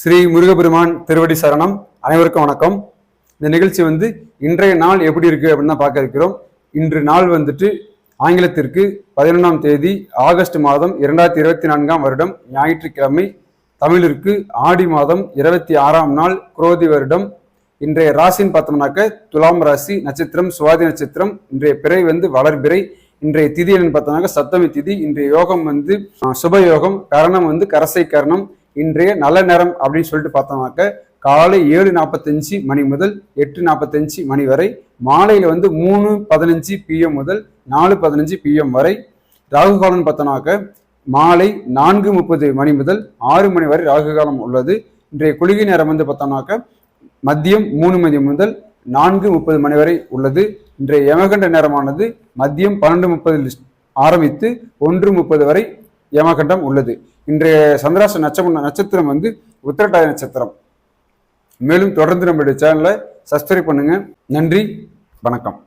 ஸ்ரீ முருகபெருமான் திருவடி சரணம். அனைவருக்கும் வணக்கம். இந்த நிகழ்ச்சி வந்து இன்றைய நாள் எப்படி இருக்கு அப்படின்னு தான் பார்க்க இருக்கிறோம். இன்று நாள் வந்துட்டு ஆங்கிலத்திற்கு பதினொன்றாம் தேதி ஆகஸ்ட் மாதம் இரண்டாயிரத்தி இருபத்தி நான்காம் வருடம் ஞாயிற்றுக்கிழமை. தமிழிற்கு ஆடி மாதம் இருபத்தி ஆறாம் நாள் குரோதி வருடம். இன்றைய ராசின்னு பார்த்தோம்னாக்க துலாம் ராசி நட்சத்திரம் சுவாதி நட்சத்திரம் இன்றைய பிறை வந்து வளர்பிறை. இன்றைய திதி என்னன்னு பார்த்தோம்னாக்க சப்தமி திதி. இன்றைய யோகம் வந்து சுபயோகம் சுப யோகம் கரணம் வந்து கரசை கரணம். இன்றைய நல்ல நேரம் அப்படின்னு சொல்லிட்டு பார்த்தோம்னாக்க காலை ஏழு நாற்பத்தஞ்சு மணி முதல் எட்டு நாற்பத்தஞ்சு மணி வரை மாலையில் வந்து மூணு பதினஞ்சு பிஎம் முதல் நாலு பதினஞ்சு பிஎம் வரை ராகு காலம்னு பார்த்தோம்னாக்க மாலை நான்கு முப்பது மணி முதல் ஆறு மணி வரை ராகு காலம் உள்ளது. இன்றைய குளிகை நேரம் வந்து பார்த்தோம்னாக்க மதியம் மூணு மணி முதல் நான்கு முப்பது மணி வரை உள்ளது. இன்றைய யமகண்ட நேரமானது மதியம் பன்னெண்டு முப்பதில் ஆரம்பித்து ஒன்று முப்பது வரை யமகண்டம் உள்ளது. இன்றைய சந்திராச நட்ச நட்சத்திரம் வந்து உத்திரட்டாய நட்சத்திரம். மேலும் தொடர்ந்து நம்மளுடைய சேனலை சப்ஸ்கிரைப் பண்ணுங்கள் நன்றி. வணக்கம்.